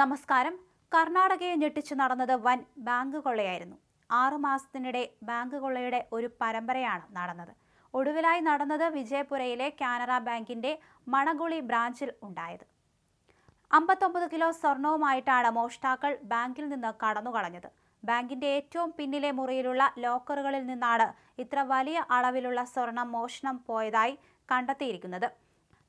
നമസ്കാരം. കർണാടകയെ ഞെട്ടിച്ചു നടന്നത് വൻ ബാങ്ക് കൊള്ളയായിരുന്നു. ആറു മാസത്തിനിടെ ബാങ്ക് കൊള്ളയുടെ ഒരു പരമ്പരയാണ് നടന്നത്. ഒടുവിലായി നടന്നത് വിജയപുരയിലെ കാനറ ബാങ്കിന്റെ മണഗുളി ബ്രാഞ്ചിൽ ഉണ്ടായത്. അമ്പത്തൊമ്പത് കിലോ സ്വർണവുമായിട്ടാണ് മോഷ്ടാക്കൾ ബാങ്കിൽ നിന്ന് കടന്നുകളഞ്ഞത്. ബാങ്കിന്റെ ഏറ്റവും പിന്നിലെ മുറിയിലുള്ള ലോക്കറുകളിൽ നിന്നാണ് ഇത്ര വലിയ അളവിലുള്ള സ്വർണം മോഷണം പോയതായി കണ്ടെത്തിയിരിക്കുന്നത്.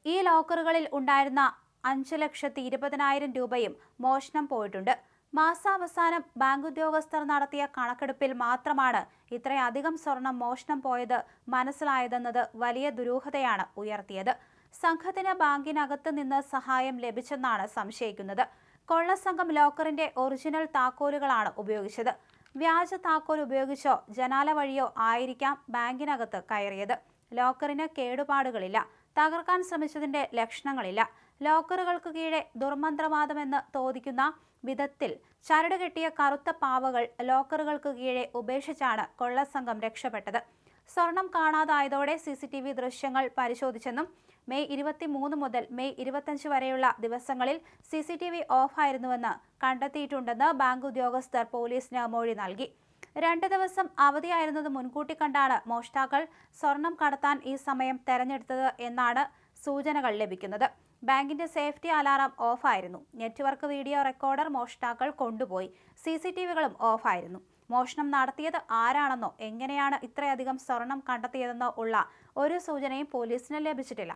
ഈ ലോക്കറുകളിൽ ഉണ്ടായിരുന്ന അഞ്ച് ലക്ഷത്തി ഇരുപതിനായിരം രൂപയും മോഷണം പോയിട്ടുണ്ട്. മാസാവസാനം ബാങ്ക് ഉദ്യോഗസ്ഥർ നടത്തിയ കണക്കെടുപ്പിൽ മാത്രമാണ് ഇത്രയധികം സ്വർണം മോഷണം പോയത് മനസ്സിലായതെന്നത് വലിയ ദുരൂഹതയാണ് ഉയർത്തിയത്. സംഘത്തിന് ബാങ്കിനകത്ത് നിന്ന് സഹായം ലഭിച്ചെന്നാണ് സംശയിക്കുന്നത്. കൊള്ളസംഘം ലോക്കറിന്റെ ഒറിജിനൽ താക്കോലുകളാണ് ഉപയോഗിച്ചത്. വ്യാജ താക്കോൽ ഉപയോഗിച്ചോ ജനാല വഴിയോ ആയിരിക്കാം ബാങ്കിനകത്ത് കയറിയത്. ലോക്കറിന് കേടുപാടുകളില്ല. തകർക്കാൻ ശ്രമിച്ചതിന്റെ ലക്ഷണങ്ങളില്ല. ലോക്കറുകൾക്ക് കീഴെ ദുർമന്ത്രവാദമെന്ന് തോന്നിക്കുന്ന വിധത്തിൽ ചരട് കെട്ടിയ കറുത്ത പാവകൾ ലോക്കറുകൾക്ക് കീഴെ ഉപേക്ഷിച്ചാണ് കൊള്ളസംഘം രക്ഷപ്പെട്ടത്. സ്വർണം കാണാതായതോടെ സി സി ടി വി ദൃശ്യങ്ങൾ പരിശോധിച്ചെന്നും മെയ് ഇരുപത്തി മൂന്ന് മുതൽ മെയ് ഇരുപത്തഞ്ച് വരെയുള്ള ദിവസങ്ങളിൽ സി സി ടി വി ഓഫായിരുന്നുവെന്ന് കണ്ടെത്തിയിട്ടുണ്ടെന്ന് ബാങ്ക് ഉദ്യോഗസ്ഥർ പോലീസിന് മൊഴി നൽകി. രണ്ട് ദിവസം അവധിയായിരുന്നത് മുൻകൂട്ടി കണ്ടാണ് മോഷ്ടാക്കൾ സ്വർണം കടത്താൻ ഈ സമയം തെരഞ്ഞെടുത്തത് എന്നാണ് സൂചനകൾ ലഭിക്കുന്നത്. ബാങ്കിന്റെ സേഫ്റ്റി അലാറം ഓഫായിരുന്നു. നെറ്റ്വർക്ക് വീഡിയോ റെക്കോർഡർ മോഷ്ടാക്കൾ കൊണ്ടുപോയി. സി സി ടി വികളും ഓഫായിരുന്നു. മോഷണം നടത്തിയത് ആരാണെന്നോ എങ്ങനെയാണ് ഇത്രയധികം സ്വർണം കണ്ടെത്തിയതെന്നോ ഉള്ള ഒരു സൂചനയും പോലീസിന് ലഭിച്ചിട്ടില്ല.